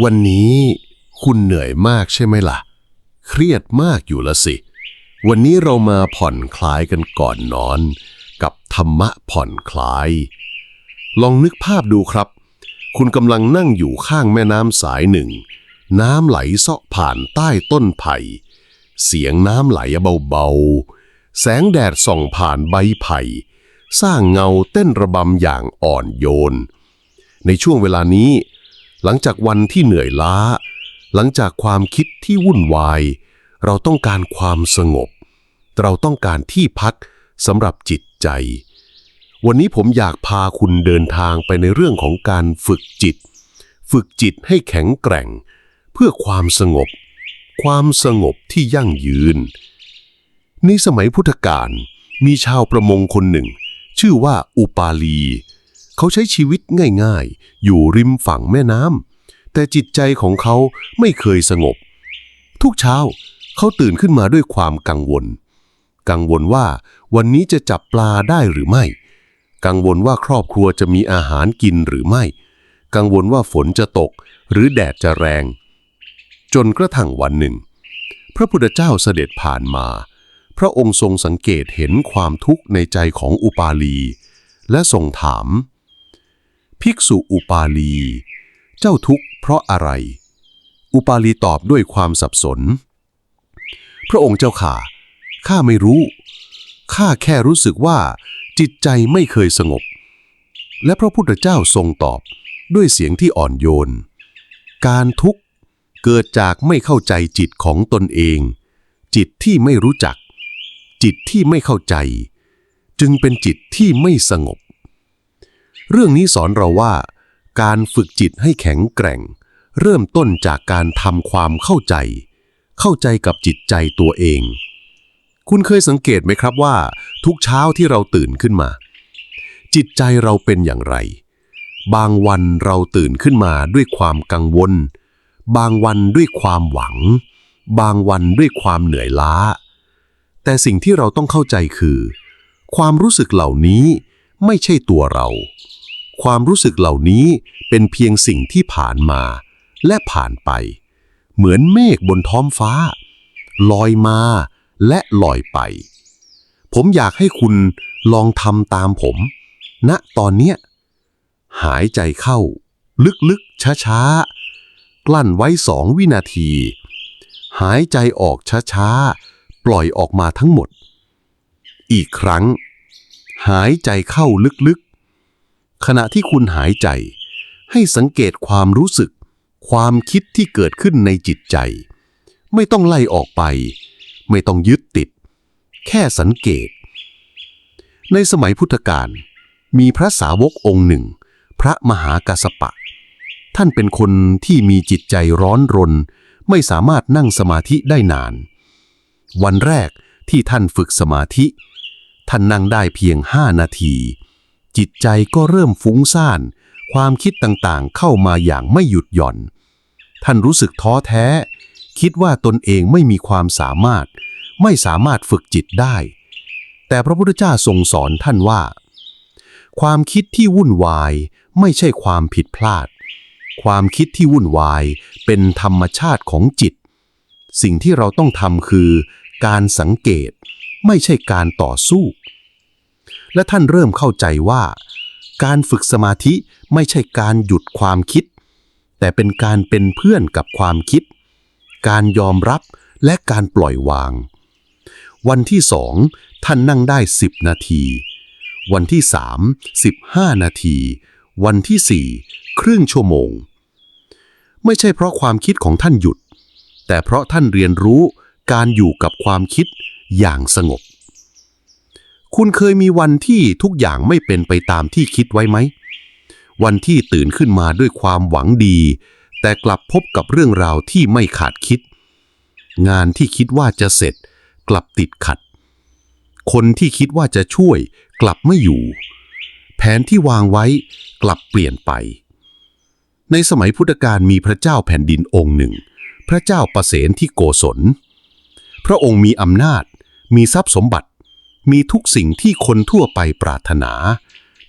วันนี้คุณเหนื่อยมากใช่ไหมล่ะ เครียดมากอยู่ละสิ วันนี้เรามาผ่อนคลายกันก่อนนอน กับธรรมะผ่อนคลาย ลองนึกภาพดูครับ คุณกำลังนั่งอยู่ข้างแม่น้ำสายหนึ่ง น้ำไหลเซาะผ่านใต้ต้นไผ่ เสียงน้ำไหลเบาๆ แสงแดดส่องผ่านใบไผ่ สร้างเงาเต้นระบำอย่างอ่อนโยน ในช่วงเวลานี้ หลังจากวันที่เหนื่อยล้า หลังจากความคิดที่วุ่นวาย เราต้องการความสงบ เราต้องการที่พักสำหรับจิตใจ วันนี้ผมอยากพาคุณเดินทางไปในเรื่องของการฝึกจิต ฝึกจิตให้แข็งแกร่ง เพื่อความสงบ ความสงบที่ยั่งยืน ในสมัยพุทธกาลมีชาวประมงคนหนึ่ง ชื่อว่าอุปาลีเขาใช้ชีวิตง่ายๆ อยู่ริมฝั่งแม่น้ำแต่จิตใจของเขาไม่เคยสงบ ทุกเช้าเขาตื่นขึ้นมาด้วยความกังวล กังวลว่าวันนี้จะจับปลาได้หรือไม่ กังวลว่าครอบครัวจะมีอาหารกินหรือไม่ กังวลว่าฝนจะตกหรือแดดจะแรง จนกระทั่งวันหนึ่ง พระพุทธเจ้าเสด็จผ่านมา พระองค์ทรงสังเกตเห็นความทุกข์ในใจของอุปาลี และทรงถาม ภิกษุอุปาลี เจ้าทุกข์เพราะอะไร อุปาลีตอบด้วยความสับสน พระองค์เจ้าข่าข้าไม่รู้ ข้าแค่รู้สึกว่า จิตใจไม่เคยสงบ และพระพุทธเจ้าทรงตอบด้วยเสียงที่อ่อนโยน การทุกข์เกิดจากไม่เข้าใจจิตของตนเอง จิตที่ไม่รู้จัก จิตที่ไม่เข้าใจ จึงเป็นจิตที่ไม่สงบ เรื่องนี้สอนเราว่า การฝึกจิตให้แข็งแกร่ง เริ่มต้นจากการทำความเข้าใจ เข้าใจกับจิตใจตัวเอง คุณเคยสังเกตไหมครับว่า ทุกเช้าที่เราตื่นขึ้นมา จิตใจเราเป็นอย่างไร บางวันเราตื่นขึ้นมาด้วยความกังวล บางวันด้วยความหวัง บางวันด้วยความเหนื่อยล้า แต่สิ่งที่เราต้องเข้าใจคือ ความรู้สึกเหล่านี้ไม่ใช่ตัวเรา ความรู้สึกเหล่านี้เป็นเพียงสิ่งที่ผ่านมา และผ่านไป เหมือนเมฆบนท้องฟ้า ลอยมาและลอยไป ผมอยากให้คุณลองทำตามผมณตอนเนี้ยหายใจเข้า ลึกๆ ช้าๆ กลั้นไว้สองวินาที หายใจออกช้าๆ ปล่อยออกมาทั้งหมด อีกครั้ง หายใจเข้าลึกๆ ขณะที่คุณหายใจ ให้สังเกตความรู้สึก ความคิดที่เกิดขึ้นในจิตใจ ไม่ต้องไล่ออกไป ไม่ต้องยึดติด แค่สังเกต ในสมัยพุทธกาลมีพระสาวกองค์หนึ่ง พระมหากัสสปะ ท่านเป็นคนที่มีจิตใจร้อนรน ไม่สามารถนั่งสมาธิได้นาน วันแรกที่ท่านฝึกสมาธิ ท่านนั่งได้เพียงห้านาที จิตใจก็เริ่มฟุ้งซ่าน ความคิดต่างๆ เข้ามาอย่างไม่หยุดหย่อน ท่านรู้สึกท้อแท้ คิดว่าตนเองไม่มีความสามารถ ไม่สามารถฝึกจิตได้ แต่พระพุทธเจ้าทรงสอนท่านว่า ความคิดที่วุ่นวายไม่ใช่ความผิดพลาด ความคิดที่วุ่นวายเป็นธรรมชาติของจิต สิ่งที่เราต้องทำคือ การสังเกต ไม่ใช่การต่อสู้ และท่านเริ่มเข้าใจว่า การฝึกสมาธิไม่ใช่การหยุดความคิด แต่เป็นการเป็นเพื่อนกับความคิด การยอมรับและการปล่อยวาง วันที่สองท่านนั่งได้ 10 นาที วันที่สาม15 นาที วันที่สี่ครึ่งชั่วโมง ไม่ใช่เพราะความคิดของท่านหยุด แต่เพราะท่านเรียนรู้การอยู่กับความคิดอย่างสงบ คุณเคยมีวันที่ทุกอย่างไม่เป็นไปตามที่คิดไว้ไหม วันที่ตื่นขึ้นมาด้วยความหวังดี แต่กลับพบกับเรื่องราวที่ไม่ขาดคิด งานที่คิดว่าจะเสร็จ กลับติดขัด คนที่คิดว่าจะช่วย กลับไม่อยู่ แผนที่วางไว้กลับเปลี่ยนไป ในสมัยพุทธกาลมีพระเจ้าแผ่นดินองค์หนึ่ง พระเจ้าประเสนที่โกศล พระองค์มีอำนาจ มีทรัพย์สมบัติ มีทุกสิ่งที่คนทั่วไปปรารถนา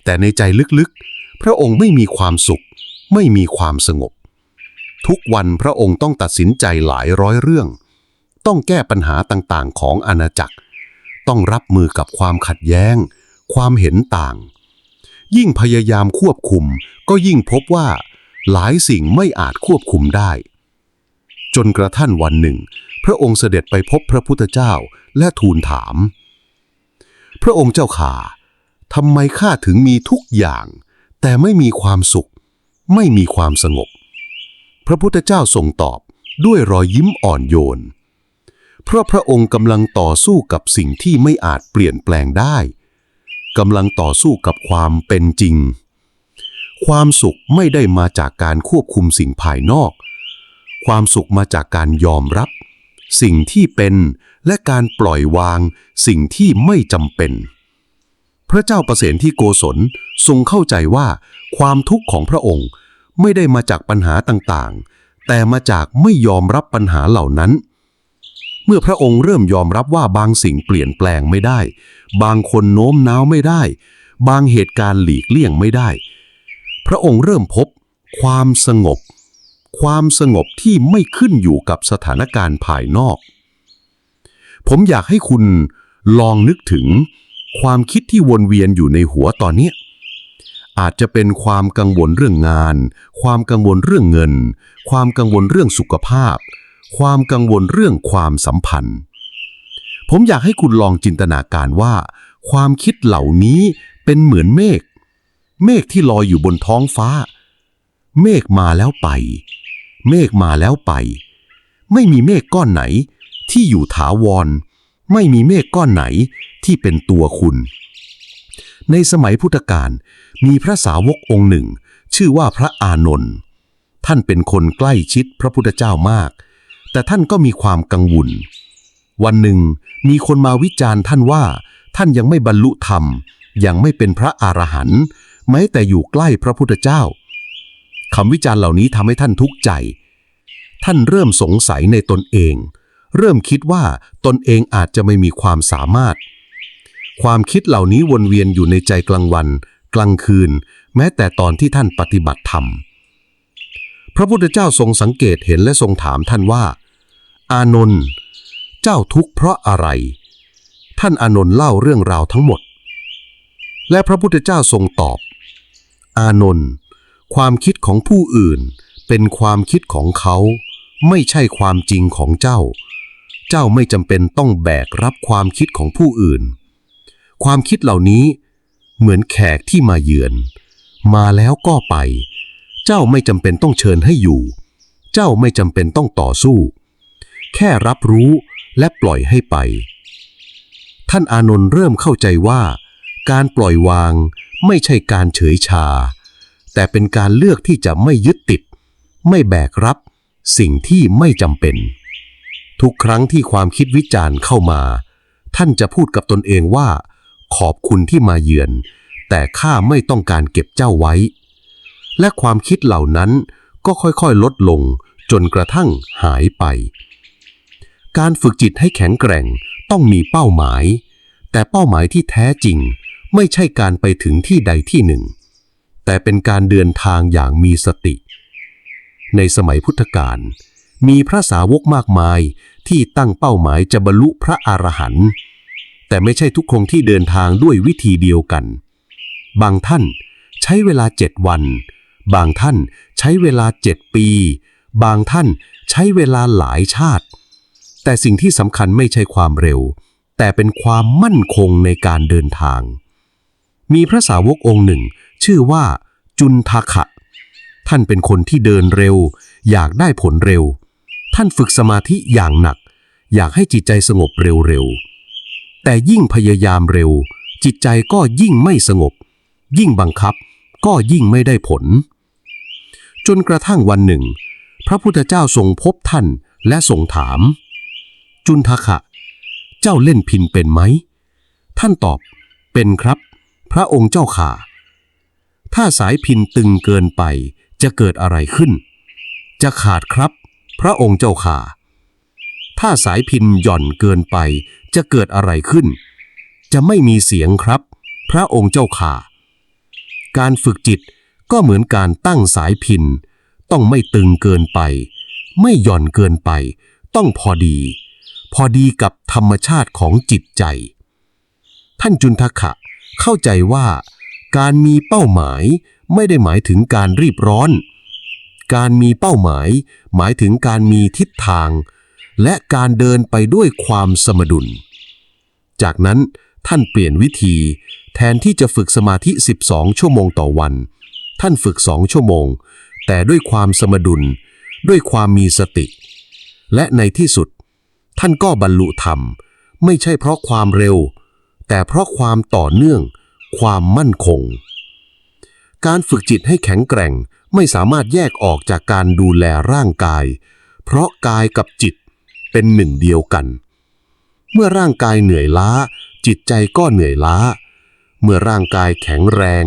แต่ในใจลึกๆ พระองค์ไม่มีความสุข ไม่มีความสงบ ทุกวันพระองค์ต้องตัดสินใจหลายร้อยเรื่อง ต้องแก้ปัญหาต่างๆ ของอาณาจักร ต้องรับมือกับความขัดแย้ง ความเห็นต่าง ยิ่งพยายามควบคุม ก็ยิ่งพบว่า หลายสิ่งไม่อาจควบคุมได้ จนกระทั่งวันหนึ่ง พระองค์เสด็จไปพบพระพุทธเจ้าและทูลถาม พระองค์เจ้าข่าทำไมข้าถึงมีทุกอย่าง แต่ไม่มีความสุข ไม่มีความสงบ พระพุทธเจ้าทรงตอบด้วยรอยยิ้มอ่อนโยน เพราะพระองค์กำลังต่อสู้กับสิ่งที่ไม่อาจเปลี่ยนแปลงได้กำลังต่อสู้กับความเป็นจริง ความสุขไม่ได้มาจากการควบคุมสิ่งภายนอก ความสุขมาจากการยอมรับ สิ่งที่เป็น และการปล่อยวาง สิ่งที่ไม่จำเป็น พระเจ้าประเสนที่โกศลทรงเข้าใจว่า ความทุกข์ของพระองค์ไม่ได้มาจากปัญหาต่างๆ แต่มาจากไม่ยอมรับปัญหาเหล่านั้น เมื่อพระองค์เริ่มยอมรับว่าบางสิ่งเปลี่ยนแปลงไม่ได้ บางคนโน้มน้าวไม่ได้ บางเหตุการณ์หลีกเลี่ยงไม่ได้ พระองค์เริ่มพบความสงบ ความสงบที่ไม่ขึ้นอยู่กับสถานการณ์ภายนอก ผมอยากให้คุณลองนึกถึงความคิดที่วนเวียนอยู่ในหัวตอนนี้ อาจจะเป็นความกังวลเรื่องงาน ความกังวลเรื่องเงิน ความกังวลเรื่องสุขภาพ ความกังวลเรื่องความสัมพันธ์ ผมอยากให้คุณลองจินตนาการว่า ความคิดเหล่านี้เป็นเหมือนเมฆ เมฆที่ลอยอยู่บนท้องฟ้า เมฆมาแล้วไป เมฆมาแล้วไป ไม่มีเมฆก้อนไหน ที่อยู่ถาวร ไม่มีเมฆก้อนไหนที่เป็นตัวคุณ ในสมัยพุทธกาลมีพระสาวกองค์หนึ่ง ชื่อว่าพระอานนท์ท่านเป็นคนใกล้ชิดพระพุทธเจ้ามาก แต่ท่านก็มีความกังวล วันหนึ่งมีคนมาวิจารณ์ท่านว่า ท่านยังไม่บรรลุธรรม ยังไม่เป็นพระอรหันต์แม้แต่อยู่ใกล้พระพุทธเจ้า คำวิจารณ์เหล่านี้ทำให้ท่านทุกข์ใจ ท่านเริ่มสงสัยในตนเอง เริ่มคิดว่าตนเองอาจจะไม่มีความสามารถ ความคิดเหล่านี้วนเวียนอยู่ในใจกลางวัน กลางคืน แม้แต่ตอนที่ท่านปฏิบัติธรรม พระพุทธเจ้าทรงสังเกตเห็นและทรงถามท่านว่า อานนท์เจ้าทุกข์เพราะอะไร ท่านอานนท์เล่าเรื่องราวทั้งหมด และพระพุทธเจ้าทรงตอบ อานนท์ ความคิดของผู้อื่น เป็นความคิดของเขา ไม่ใช่ความจริงของเจ้า เจ้าไม่จำเป็นต้องแบกรับความคิดของผู้อื่น ความคิดเหล่านี้เหมือนแขกที่มาเยือน มาแล้วก็ไป เจ้าไม่จำเป็นต้องเชิญให้อยู่ เจ้าไม่จำเป็นต้องต่อสู้ แค่รับรู้และปล่อยให้ไป ท่านอานนท์เริ่มเข้าใจว่า การปล่อยวางไม่ใช่การเฉยชา แต่เป็นการเลือกที่จะไม่ยึดติด ไม่แบกรับ สิ่งที่ไม่จำเป็น ทุกครั้งที่ความคิดวิจารณ์เข้ามา ท่านจะพูดกับตนเองว่า ขอบคุณที่มาเยือน แต่ข้าไม่ต้องการเก็บเจ้าไว้ และความคิดเหล่านั้นก็ค่อยๆลดลงจนกระทั่งหายไป การฝึกจิตให้แข็งแกร่งต้องมีเป้าหมาย แต่เป้าหมายที่แท้จริง ไม่ใช่การไปถึงที่ใดที่หนึ่ง แต่เป็นการเดินทางอย่างมีสติ ในสมัยพุทธกาลมีพระสาวกมากมายที่ตั้งเป้าหมายจะบรรลุพระอรหันต์แต่ไม่ใช่ทุกคนที่เดินทางด้วยวิธีเดียวกัน บางท่านใช้เวลาเจ็ดวัน บางท่านใช้เวลาเจ็ดปี บางท่านใช้เวลาหลายชาติ แต่สิ่งที่สำคัญไม่ใช่ความเร็ว แต่เป็นความมั่นคงในการเดินทาง มีพระสาวกองค์หนึ่ง ชื่อว่าจุนทาคะท่านเป็นคนที่เดินเร็ว อยากได้ผลเร็ว ท่านฝึกสมาธิอย่างหนัก อยากให้จิตใจสงบเร็วๆ แต่ยิ่งพยายามเร็ว จิตใจก็ยิ่งไม่สงบ ยิ่งบังคับก็ยิ่งไม่ได้ผล จนกระทั่งวันหนึ่ง พระพุทธเจ้าทรงพบท่านและทรงถาม จุนทคะเจ้าเล่นพินเป็นไหม ท่านตอบเป็นครับ พระองค์เจ้าข่า ถ้าสายพินตึงเกินไป จะเกิดอะไรขึ้น จะขาดครับ พระองค์เจ้าข่า ถ้าสายพินหย่อนเกินไป จะเกิดอะไรขึ้น จะไม่มีเสียงครับ พระองค์เจ้าข่า การฝึกจิตก็เหมือนการตั้งสายพิน ต้องไม่ตึงเกินไป ไม่หย่อนเกินไป ต้องพอดี พอดีกับธรรมชาติของจิตใจ ท่านจุนทขะเข้าใจว่า การมีเป้าหมายไม่ได้หมายถึงการรีบร้อน การมีเป้าหมาย หมายถึงการมีทิศทาง และการเดินไปด้วยความสมดุล จากนั้นท่านเปลี่ยนวิธี แทนที่จะฝึกสมาธิ 12 ชั่วโมงต่อวัน ท่านฝึกสองชั่วโมง แต่ด้วยความสมดุล ด้วยความมีสติ และในที่สุด ท่านก็บรรลุธรรม ไม่ใช่เพราะความเร็ว แต่เพราะความต่อเนื่อง ความมั่นคง การฝึกจิตให้แข็งแกร่งไม่สามารถแยกออกจากการดูแลร่างกาย เพราะกายกับจิตเป็นหนึ่งเดียวกัน เมื่อร่างกายเหนื่อยล้า จิตใจก็เหนื่อยล้า เมื่อร่างกายแข็งแรง